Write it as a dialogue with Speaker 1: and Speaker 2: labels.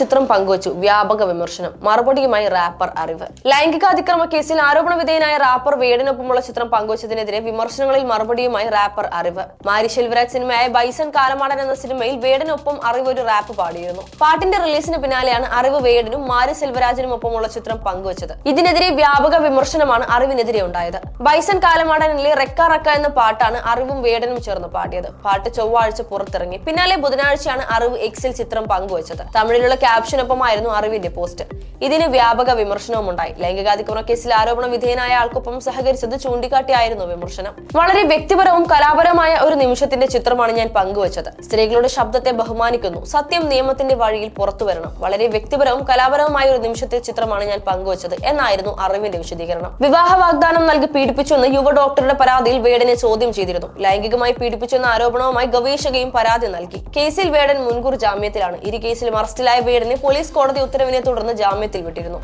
Speaker 1: ചിത്രം പങ്കുവച്ചു. വ്യാപക വിമർശനം. മറുപടിയുമായി റാപ്പർ അറിവ്. ലൈംഗികാതിക്രമ കേസിൽ ആരോപണ വിധേയനായ റാപ്പർ വേടിനൊപ്പമുള്ള ചിത്രം പങ്കുവച്ചതിനെതിരെ വിമർശനങ്ങളിൽ മറുപടിയുമായി റാപ്പർ അറിവ്. മാരി ശെൽവരാജ് സിനിമയായ ബൈസൺ കാലമാടൻ എന്ന സിനിമയിൽ വേടിനൊപ്പം അറിവ് ഒരു റാപ്പ് പാടിയിരുന്നു. പാട്ടിന്റെ റിലീസിന് പിന്നാലെയാണ് അറിവ് വേടിനും മാരി സെൽവരാജിനും ഒപ്പമുള്ള ചിത്രം പങ്കുവച്ചത്. ഇതിനെതിരെ വ്യാപക വിമർശനമാണ് അറിവിനെതിരെ ഉണ്ടായത്. ബൈസൺ കാലമാടനിലെ റെക്ക റക്ക എന്ന പാട്ടാണ് അറിവും വേടനും ചേർന്ന് പാടിയത്. പാട്ട് ചൊവ്വാഴ്ച പുറത്തിറങ്ങി. പിന്നാലെ ബുധനാഴ്ചയാണ് അറിവ് എക്സിൽ ചിത്രം പങ്കുവച്ചത്. തമിഴിലുള്ള ക്യാപ്ഷനൊപ്പമായിരുന്നു അറിവിന്റെ പോസ്റ്റ്. ഇതിന് വ്യാപക വിമർശനവും ഉണ്ടായി ലൈംഗികാതിക്രമ കേസിൽ ആരോപണ വിധേയനായ ആൾക്കൊപ്പം സഹകരിച്ചത് ചൂണ്ടിക്കാട്ടിയായിരുന്നു വിമർശനം. വളരെ വ്യക്തിപരവും കലാപരമായ ഒരു നിമിഷത്തിന്റെ ചിത്രമാണ് ഞാൻ പങ്കുവച്ചത്. സ്ത്രീകളുടെ ശബ്ദത്തെ ബഹുമാനിക്കുന്നു. സത്യം നിയമത്തിന്റെ വഴിയിൽ പുറത്തു വരണം. വളരെ വ്യക്തിപരവും കലാപരവുമായ ഒരു നിമിഷത്തെ ചിത്രമാണ് ഞാൻ പങ്കുവച്ചത് എന്നായിരുന്നു അറിവിന്റെ വിശദീകരണം. വിവാഹ വാഗ്ദാനം നൽകി പീഡിപ്പിച്ചുവെന്ന് യുവ ഡോക്ടറുടെ പരാതിയിൽ വേടനെ ചോദ്യം ചെയ്തിരുന്നു. ലൈംഗികമായി പീഡിപ്പിച്ചെന്ന ആരോപണവുമായി ഗവേഷകയും പരാതി നൽകി. കേസിൽ വേടൻ മുൻകൂർ ജാമ്യത്തിലാണ്. ഇരു കേസിലും അറസ്റ്റിലായ വേടനെ പോലീസ് കോടതി ഉത്തരവിനെ തുടർന്ന് ജാമ്യത്തിൽ വിട്ടിരുന്നു.